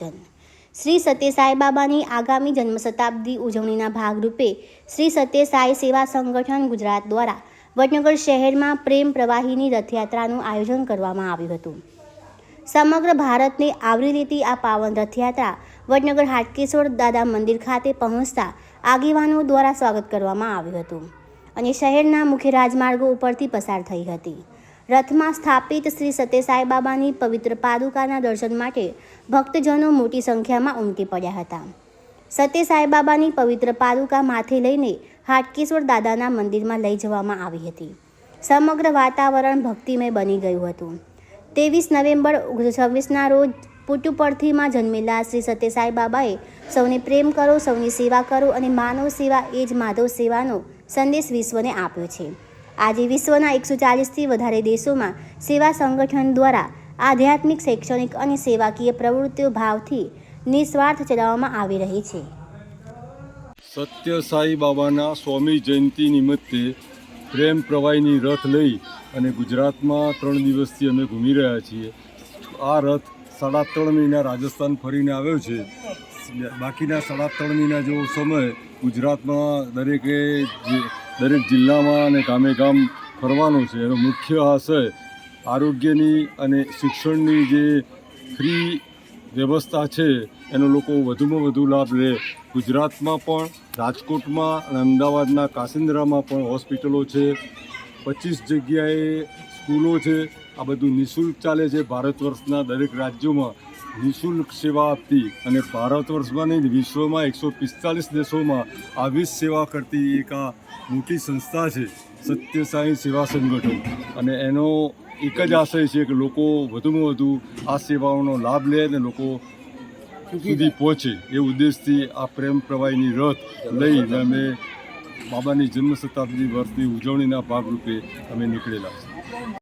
શ્રી સત્ય સાઈ બાબાની આગામી જન્મ શતાબ્દી ઉજવણીના ભાગરૂપે શ્રી સત્ય સાઈ સેવા સંગઠન ગુજરાત દ્વારા વડનગર શહેરમાં પ્રેમ પ્રવાહીની રથયાત્રાનું આયોજન કરવામાં આવ્યું હતું. સમગ્ર ભારતને આવરી લેતી આ પાવન રથયાત્રા વડનગર હાટકેશ્વર દાદા મંદિર ખાતે પહોંચતા આગેવાનો દ્વારા સ્વાગત કરવામાં આવ્યું હતું અને શહેરના મુખ્ય રાજમાર્ગો ઉપરથી પસાર થઈ હતી. રથમાં સ્થાપિત શ્રી સત્ય બાબાની પવિત્ર પાદુકાના દર્શન માટે ભક્તજનો મોટી સંખ્યામાં ઉમટી પડ્યા હતા. સત્ય બાબાની પવિત્ર પાદુકા માથે લઈને હાટકેશ્વર દાદાના મંદિરમાં લઈ જવામાં આવી હતી. સમગ્ર વાતાવરણ ભક્તિમય બની ગયું હતું. ત્રેવીસ નવેમ્બર ઓગણીસો છવ્વીસના રોજ પુટુપરથીમાં જન્મેલા શ્રી સત્ય સાઈ બાબાએ સૌને પ્રેમ કરો, સૌની સેવા કરો અને માનવ સેવા એ જ માધવ સેવાનો સંદેશ વિશ્વને આપ્યો છે. આજે વિશ્વના એકસો ચાલીસથી વધારે દેશોમાં સેવા સંગઠન દ્વારા આધ્યાત્મિક, શૈક્ષણિક અને સેવાકીય પ્રવૃત્તિઓ ભાવથી નિસ્વાર્થ ચલાવવામાં આવી રહી છે. સત્ય સાઈ બાબાના સ્વામી જયંતિ નિમિત્તે પ્રેમ પ્રવાહીની રથ લઈ અને ગુજરાતમાં ત્રણ દિવસથી અમે ઘૂમી રહ્યા છીએ. આ રથ સાડા ત્રણ મહિના રાજસ્થાન ફરીને આવ્યો છે. બાકીના સાડા ત્રણ મહિના જેવો સમય ગુજરાતમાં દરેકે દરેક જિલ્લામાં અને ગામે ગામ ફરવાનો છે. એનો મુખ્ય આશય આરોગ્યની અને શિક્ષણની જે ફ્રી વ્યવસ્થા છે, એનો લોકો વધુમાં વધુ લાભ લે. ગુજરાતમાં પણ, રાજકોટમાં અને અમદાવાદના કાસિન્દ્રામાં પણ હોસ્પિટલો છે. પચીસ જગ્યાએ સ્કૂલો છે. આ બધું નિઃશુલ્ક ચાલે છે. ભારત વર્ષના દરેક રાજ્યોમાં નિઃશુલ્ક સેવા આપતી અને ભારત વર્ષમાં નહીં વિશ્વમાં એકસો પિસ્તાલીસ દેશોમાં આવી જ સેવા કરતી એક આ મોટી સંસ્થા છે. સત્ય સાંઈ સેવા સંગઠન. અને એનો એક જ આશય છે કે લોકો વધુમાં વધુ આ સેવાઓનો લાભ લે અને લોકો સુધી પહોંચે. એ ઉદ્દેશથી આ પ્રેમ પ્રવાહીની રથ લઈ અમે બાબાની જન્મ શતાબ્દી વર્ષની ઉજવણીના ભાગરૂપે અમે નીકળેલા છીએ.